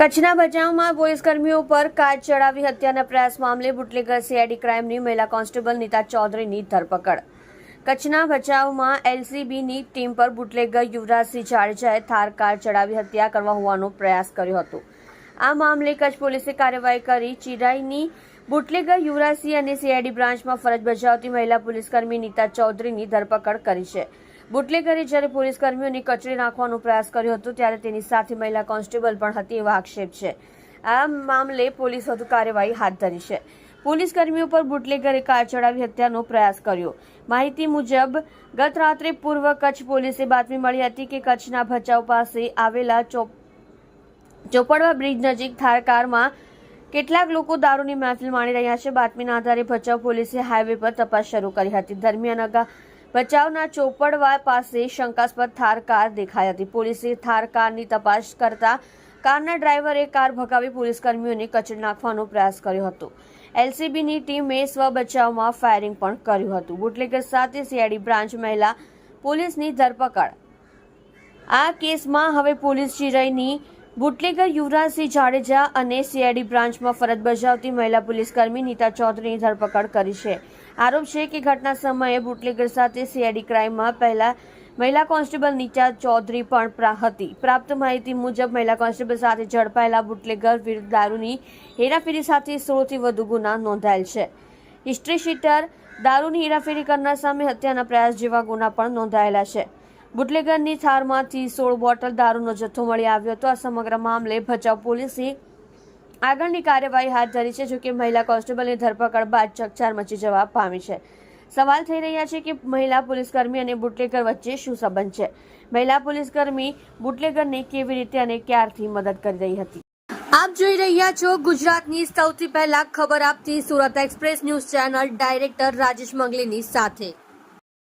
કચ્છના ભચાઉમાં પોલીસકર્મીઓ પર કાર ચડાવી હત્યાના પ્રયાસ મામલે બુટલેગર સીઆઈડી ક્રાઇમની મહિલા કોન્સ્ટેબલ નીતા ચૌધરીની ધરપકડ. કચ્છના ભચાઉમાં એલસીબીની ટીમ પર બુટલેગર યુવરાજસિંહ જાડેજાએ થાર કાર ચડાવી હત્યા કરવા હોવાનો પ્રયાસ કર્યો હતો. આ મામલે કચ્છ પોલીસે કાર્યવાહી કરી ચિરાઈની બુટલેગર યુવરાજસિંહ અને સીઆઈડી બ્રાન્ચમાં ફરજ બજાવતી મહિલા પોલીસકર્મી નીતા ચૌધરીની ધરપકડ કરી છે. બુટલેગરે જ્યારે પોલીસ કર્મીઓની કચડી નાખવાનો પ્રયાસ કર્યો હતો, ત્યારે તેની સાથે મહિલા કોન્સ્ટેબલ પણ હતી એવા આક્ષેપ છે. આ મામલે પોલીસ વધુ કાર્યવાહી હાથ ધરી છે. પોલીસ કર્મીઓ પર બુટલેગરે કાર ચડાવી હત્યાનો પ્રયાસ કર્યો. માહિતી મુજબ, ગત રાત્રે પૂર્વ કચ્છ પોલીસે બાતમી મળી હતી કે કચ્છના ભચાઉ પાસે આવેલા ચોપ, ચોપડવા બ્રિજ નજીક થાર કારમાં કેટલાક લોકો દારૂની મહેફિલ માણી રહ્યા છે. બાતમીના આધારે ભચાઉ પોલીસે હાઈવે પર તપાસ શરૂ કરી હતી. દરમિયાન અગા ભચાઉના ચોપડવા પાસે શંકાસ્પદ થાર કાર દેખાઈ હતી. પોલીસે થાર કારની તપાસ કરતા કારના ડ્રાઈવરે કાર ભગાવી પોલીસ કર્મીઓને કચડી નાખવાનો પ્રયાસ કર્યો હતો. એલસીબીની ટીમે સ્વ બચાવમાં ફાયરિંગ પણ કર્યું હતું. બુટલેગર સાથે સીઆઈડી બ્રાન્ચ મહિલા પોલીસની ધરપકડ. આ કેસમાં હવે પોલીસ ચિરાઈની બુટલેગર યુવરાજસિંહ જાડેજા અને સીઆઈડી બ્રાન્ચમાં ફરજ બજાવતી મહિલા પોલીસકર્મી નીતા ચૌધરીની ધરપકડ કરી છે. આરોપ છે કે ઘટના સમયે બુટલેગર સાથે સીઆઈડી ક્રાઇમમાં પહેલા મહિલા કોન્સ્ટેબલ નીચા ચૌધરી પણ હતી. પ્રાપ્ત માહિતી મુજબ મહિલા કોન્સ્ટેબલ સાથે ઝડપાયેલા બુટલેગર વિરુદ્ધ દારૂની હેરાફેરી સાથે સોળથી વધુ ગુના નોંધાયેલ છે. હિસ્ટ્રી શીટર દારૂની હેરાફેરી કરનાર સામે હત્યાના પ્રયાસ જેવા ગુના પણ નોંધાયેલા છે. બુટલેગરની થારમાંથી સોળ બોટલ દારૂનો જથ્થો મળી આવ્યો હતો. આ સમગ્ર મામલે ભચાઉ પોલીસે આગળની કાર્યવાહી હાથ ધરી છે જોકે મહિલા કોન્સ્ટેબલની ધરપકડ બાદ ચકચાર મચી જવા પામી છે. સવાલ થઈ રહ્યા છે કે મહિલા પોલીસકર્મી અને બુટલેગર વચ્ચે શું સંબંધ છે? મહિલા પોલીસકર્મી બુટલેગરને કેવી રીતે અને ક્યારથી મદદ કરી રહી હતી? આપ જોઈ રહ્યા છો ગુજરાતની સૌથી પહેલા ખબર આપતી Surat express news channel director Rajesh મંગલીની સાથે.